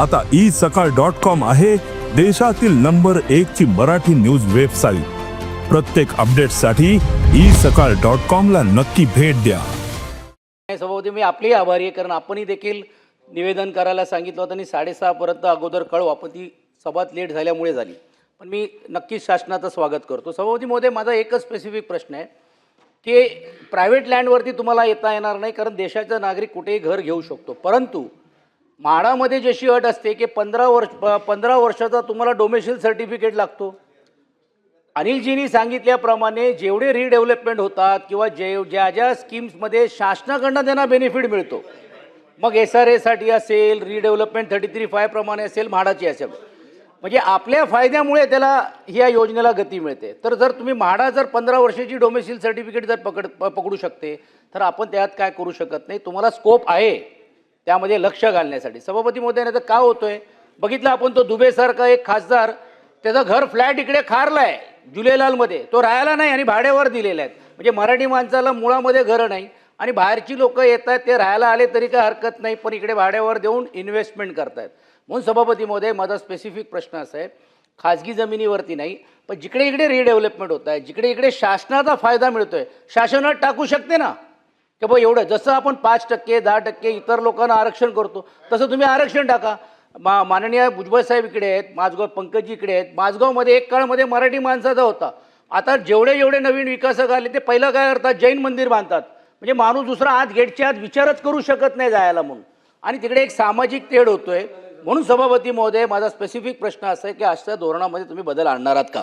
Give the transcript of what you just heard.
आता ई सकाळ dot com आहे देशातील नंबर एक ची मराठी न्यूज वेबसाईट. प्रत्येक अपडेटसाठी ई सकाळ डॉट कॉम ला नक्की भेट द्या. नाही, सभापती मी आपली आभारी आहे कारण आपणही देखील निवेदन करायला सांगितलं होतं आणि साडेसहापर्यंत अगोदर कळवा पण ती सभात लेट झाल्यामुळे झाली. पण मी नक्कीच शासनाचं स्वागत करतो. सभापती महोदय माझा एकच स्पेसिफिक प्रश्न आहे की प्रायव्हेट लँडवरती तुम्हाला येता येणार नाही कारण देशाचा नागरिक कुठेही घर घेऊ शकतो. परंतु म्हाडामध्ये जशी अट असते की पंधरा वर्ष पंधरा वर्षाचा तुम्हाला डोमेशियल सर्टिफिकेट लागतो. अनिलजींनी सांगितल्याप्रमाणे जेवढे रिडेव्हलपमेंट होतात किंवा जे ज्या ज्या स्कीम्समध्ये शासनाकडनं त्यांना बेनिफिट मिळतो मग एस आर एसाठी असेल रिडेव्हलपमेंट थर्टी थ्री फायप्रमाणे असेल म्हाडाची असेल. म्हणजे आपल्या फायद्यामुळे त्याला ह्या योजनेला गती मिळते. तर जर तुम्ही म्हाडा जर पंधरा वर्षाची डोमेसिल सर्टिफिकेट जर पकड पकडू शकते तर आपण त्यात काय करू शकत नाही. तुम्हाला स्कोप आहे. त्यामध्ये लक्ष घालण्यासाठी. सभापती मोदी तर का होतोय? बघितलं आपण तो दुबेसारखा एक खासदार त्याचं घर फ्लॅट इकडे खारला आहे जुलेलालमध्ये. तो राहायला नाही आणि भाड्यावर दिलेले आहेत. म्हणजे मराठी माणसाला मुळामध्ये घरं नाही आणि बाहेरची लोकं येत आहेत ते राहायला आले तरी काय हरकत नाही पण इकडे भाड्यावर देऊन इन्व्हेस्टमेंट करतायत. म्हणून सभापती महोदय माझा स्पेसिफिक प्रश्न असा आहे खाजगी जमिनीवरती नाही पण जिकडे इकडे रिडेव्हलपमेंट होत आहे जिकडे इकडे शासनाचा फायदा मिळतोय शासनात टाकू शकते ना? की बा एवढं जसं आपण पाच टक्के दहा टक्के इतर लोकांना आरक्षण करतो तसं तुम्ही आरक्षण टाका. मा माननीय भुजबळ साहेब इकडे आहेत माझगाव पंकजी इकडे आहेत. माझगावमध्ये एक काळमध्ये मराठी माणसाचा होता. आता जेवढे जेवढे नवीन विकासक आले ते पहिलं काय करतात? जैन मंदिर बांधतात. म्हणजे माणूस दुसरा आत गेटच्या आत विचारच करू शकत नाही जायला म्हणून. आणि तिकडे एक सामाजिक तेढ होतोय. म्हणून सभापती महोदय माझा स्पेसिफिक प्रश्न असा आहे की आजच्या धोरणामध्ये तुम्ही बदल आणणार आहात का?